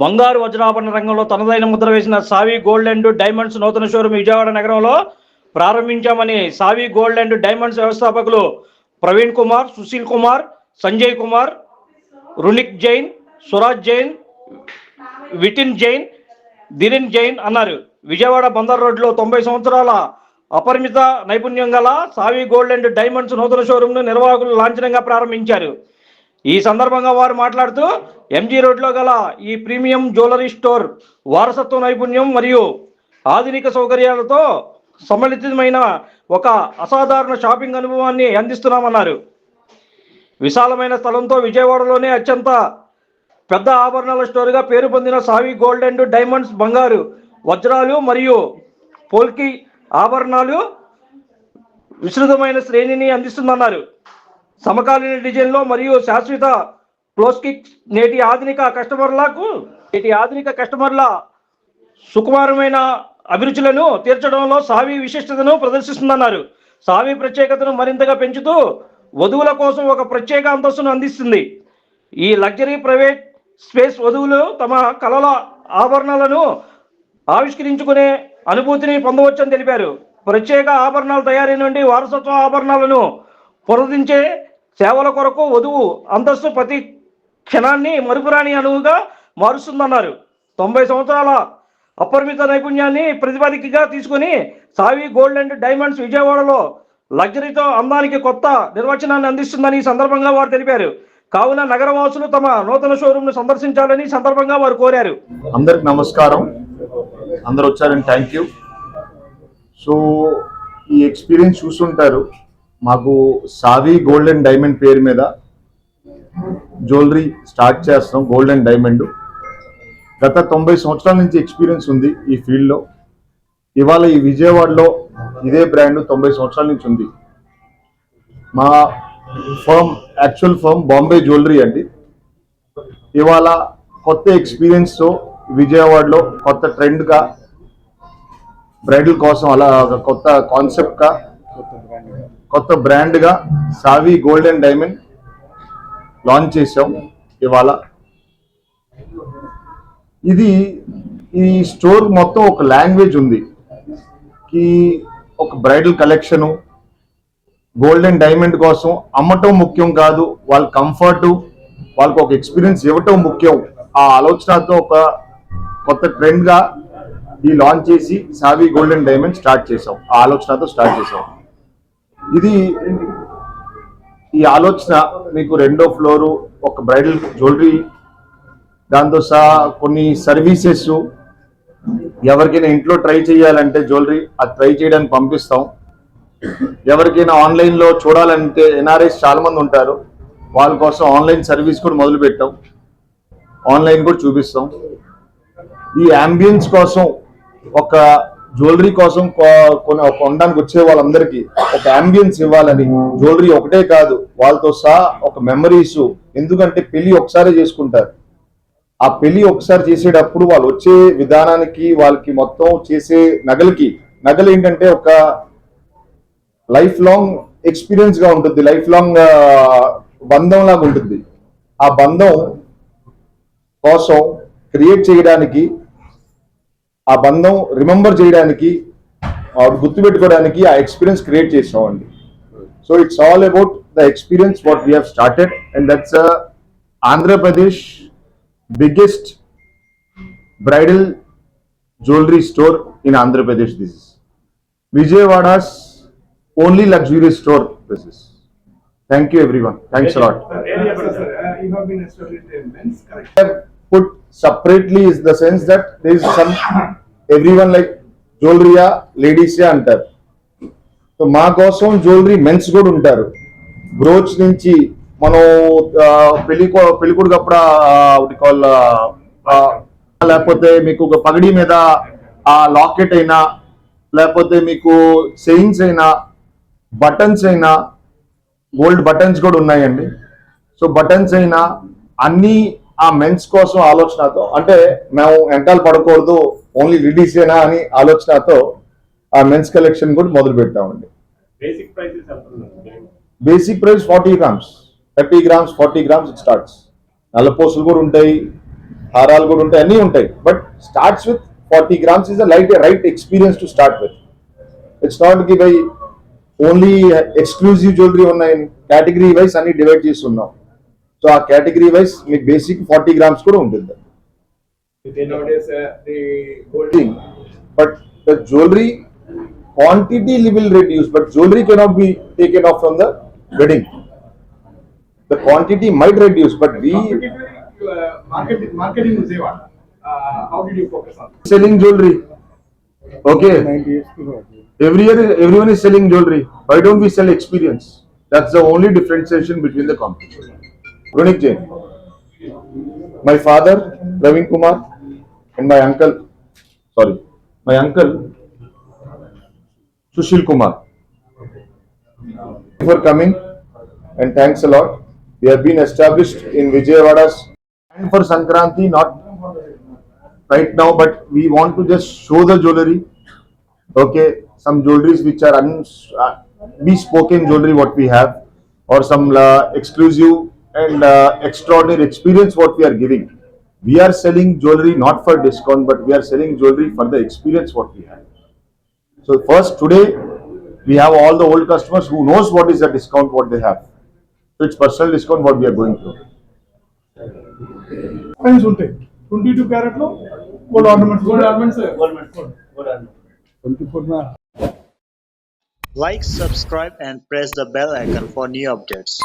బంగారు వజ్రాభరణ రంగంలో తనదైన ముద్ర వేసిన సావి గోల్డ్ అండ్ డైమండ్స్ నూతన షోరూమ్ విజయవాడ నగరంలో ప్రారంభించామని సావి గోల్డ్ అండ్ డైమండ్స్ వ్యవస్థాపకులు ప్రవీణ్ కుమార్ సుశీల్ కుమార్ సంజయ్ కుమార్ రునిక్ జైన్ సురాజ్ జైన్ విటిన్ జైన్ దిరిన్ జైన్ అన్నారు. విజయవాడ బందర్ రోడ్లో తొంభై సంవత్సరాల అపరిమిత నైపుణ్యం గల సావి గోల్డ్ అండ్ డైమండ్స్ నూతన షోరూమ్ను నిర్వాహకులు లాంఛనంగా ప్రారంభించారు. ఈ సందర్భంగా వారు మాట్లాడుతూ ఎంజీ రోడ్లో గల ఈ ప్రీమియం జ్యువెలరీ స్టోర్ వారసత్వ నైపుణ్యం మరియు ఆధునిక సౌకర్యాలతో సమ్మిళితమైన ఒక అసాధారణ షాపింగ్ అనుభవాన్ని అందిస్తున్నామన్నారు. విశాలమైన స్థలంతో విజయవాడలోనే అత్యంత పెద్ద ఆభరణాల స్టోర్గా పేరు పొందిన సావి గోల్డ్ అండ్ డైమండ్స్ బంగారు వజ్రాలు మరియు పోల్కి ఆభరణాలు విస్తృతమైన శ్రేణిని అందిస్తుందన్నారు. సమకాలీన డిజైన్లో మరియు శాశ్వత ప్లోస్కిక్ నేటి ఆధునిక కస్టమర్లకు నేటి ఆధునిక కస్టమర్ల సుకుమారమైన అభిరుచులను తీర్చడంలో సావి విశిష్టతను ప్రదర్శిస్తుందన్నారు. సావి ప్రత్యేకతను మరింతగా పెంచుతూ వధువుల కోసం ఒక ప్రత్యేక అంతస్తును అందిస్తుంది. ఈ లగ్జరీ ప్రైవేట్ స్పేస్ వధువులు తమ కళల ఆభరణాలను ఆవిష్కరించుకునే అనుభూతిని పొందవచ్చని తెలిపారు. ప్రత్యేక ఆభరణాల తయారీ నుండి వారసత్వ ఆభరణాలను పొరదించే సేవల కొరకు వధువు అంతస్తు ప్రతి క్షణాన్ని మరుపురాని అనువుగా మారుస్తుందన్నారు. తొంభై సంవత్సరాల అపరిమిత నైపుణ్యాన్ని ప్రతిపాదికగా తీసుకుని సావి గోల్డ్ అండ్ డైమండ్స్ విజయవాడలో లగ్జరీతో అందానికి కొత్త నిర్వచనాన్ని అందిస్తుందని ఈ సందర్భంగా వారు తెలిపారు. కావున నగరవాసులు తమ నూతన షోరూమ్ను సందర్శించాలని సందర్భంగా వారు కోరారు. అందరికి నమస్కారం. అందరు వచ్చారని థ్యాంక్ యూ సో ఈ ఎక్స్పీరియన్స్ చూస్తుంటారు. మాకు సావి గోల్డ్ అండ్ డైమండ్ పేరు మీద జ్యువెలరీ స్టార్ట్ చేస్తాం గోల్డ్ అండ్ డైమండ్. గత తొంభై సంవత్సరాల నుంచి ఎక్స్పీరియన్స్ ఉంది ఈ ఫీల్డ్లో. ఇవాళ ఈ విజయవాడలో ఇదే బ్రాండ్ తొంభై సంవత్సరాల నుంచి ఉంది. మా firm actual firm Bombay jewellery అండి. ఇవాళ కొత్త ఎక్స్పీరియన్స్తో విజయవాడలో కొత్త ట్రెండ్గా బ్రైడల్ కోసం అలా ఒక కొత్త కాన్సెప్ట్గా కొత్త బ్రాండ్గా సావి గోల్డ్ అండ్ డైమండ్ లాంచ్ చేసాం ఇవాళ. ఇది ఈ స్టోర్ మొత్తం ఒక లాంగ్వేజ్ ఉంది. కి ఒక bridal collection gold and diamond కోసం అమ్మటం ముఖ్యం కాదు వాళ్ళ కంఫర్ట్ వాళ్ళకి ఒక ఎక్స్పీరియన్స్ ఇవ్వటం ముఖ్యం. ఆ ఆలోచనతో ఒక కొత్త ట్రెండ్గా ఈ లాంచ్ చేసి సావి గోల్డ్ అండ్ డైమండ్ స్టార్ట్ చేసాం ఆ ఆలోచనతో స్టార్ట్ చేసాం ఇది ఈ ఆలోచన మీకు రెండో ఫ్లోరు ఒక బ్రైడల్ జ్యువెలరీ దాంతో సహా కొన్ని సర్వీసెస్ ఎవరికైనా ఇంట్లో ట్రై చేయాలంటే జ్యువెలరీ అది ట్రై చేయడానికి పంపిస్తాం. ఎవరికైనా ఆన్లైన్లో చూడాలంటే ఎన్ఆర్ఐస్ చాలా మంది ఉంటారు. వాళ్ళ కోసం ఆన్లైన్ సర్వీస్ కూడా మొదలు పెట్టాం ఆన్లైన్ కూడా చూపిస్తాం. ఈ అంబియన్స్ కోసం ఒక జ్యువెలరీ కోసం కొ- కొన కొనడానికి వచ్చే వాళ్ళందరికీ ఒక అంబియన్స్ ఇవ్వాలని జ్యువెలరీ ఒకటే కాదు వాళ్ళతో సహా ఒక మెమరీస్ ఎందుకంటే పెళ్ళి ఒకసారి చేసుకుంటారు. ఆ పెళ్ళి ఒకసారి చేసేటప్పుడు వాళ్ళు వచ్చే విధానానికి వాళ్ళకి మొత్తం చేసే నగలకి నగలు ఏంటంటే ఒక లైఫ్ లాంగ్ ఎక్స్పీరియన్స్గా ఉంటుంది లైఫ్ లాంగ్ బంధం లాగా ఉంటుంది. ఆ బంధం కోసం క్రియేట్ చేయడానికి ఆ బంధం రిమెంబర్ చేయడానికి గుర్తుపెట్టుకోవడానికి ఆ ఎక్స్పీరియన్స్ క్రియేట్ చేసామండి so it's all about the experience what we have started and that's Andhra Pradesh biggest bridal jewelry store in Andhra Pradesh. This is Vijayawada's only luxury store. This is. Thank you, everyone. Thanks a lot. Sir, you have put separately is the sense that there is some everyone like జ్యువెలరీయా లేడీసే అంటారు. So మా కోసం jewellery men's కూడా ఉంటారు. Brooch నుంచి మనం పెళ్ళి కో- పెళ్ళి కాల్ లేకపోతే మీకు ఒక పగడి మీద ఆ లాకెట్ అయినా లేకపోతే మీకు చైన్స్ అయినా బటన్స్ అయినా గోల్డ్ బటన్స్ కూడా ఉన్నాయండి. సో బటన్స్ అయినా అన్నీ ఆ మెన్స్ కోసం ఆలోచనతో అంటే మేము వెంటాలు పడకూడదు ఓన్లీ లేడీసేనా అని ఆలోచనతో ఆ మెన్స్ కలెక్షన్ కూడా మొదలు పెట్టామండి? Basic price forty grams thirty grams forty grams it starts నల్ల పూసలు కూడా ఉంటాయి హారాలు కూడా ఉంటాయి అన్నీ ఉంటాయి. But starts with forty grams is the light right experience to start with it's నాట్కి by only exclusive jewellery ఉన్నాయి కేటగిరీ వైజ్ అన్ని డివైడ్ చేసి ఉన్నాం. సో ఆ కేటగిరీ వైజ్ మీకు బేసిక్ ఫార్టీ గ్రామ్స్ కూడా ఉంటుంది Nowadays, uh, the gold. thing. But the jewelry quantity will reduce, but jewelry cannot be taken off from the wedding. The quantity might reduce, but we Competitively, you, uh, marketing, marketing Vijayawada. Uh, how did you focus on? selling jewelry. Okay, every year everyone is selling jewelry. Why don't we sell experience? That's the only differentiation between the competition. Ronik Jain. My father, Ravin Kumar, and my uncle, sorry, my uncle, Sushil Kumar. For coming and thanks a lot. We have been established in Vijayawada's and for Sankranti, not right now, but we want to just show the jewelry. Okay, some jewelries which are uns uh, bespoken jewelry what we have, or some uh, exclusive and uh, extraordinary experience what we are giving. We are selling jewelry not for discount, but we are selling jewelry for the experience what we have. So first today, we have all the old customers who knows what is the discount what they have. So it's personal discount what we are going through. Coins ఉంటాయి twenty two carat లో gold ornaments Gold ornaments, uh, Like, subscribe, and press the bell icon for new updates.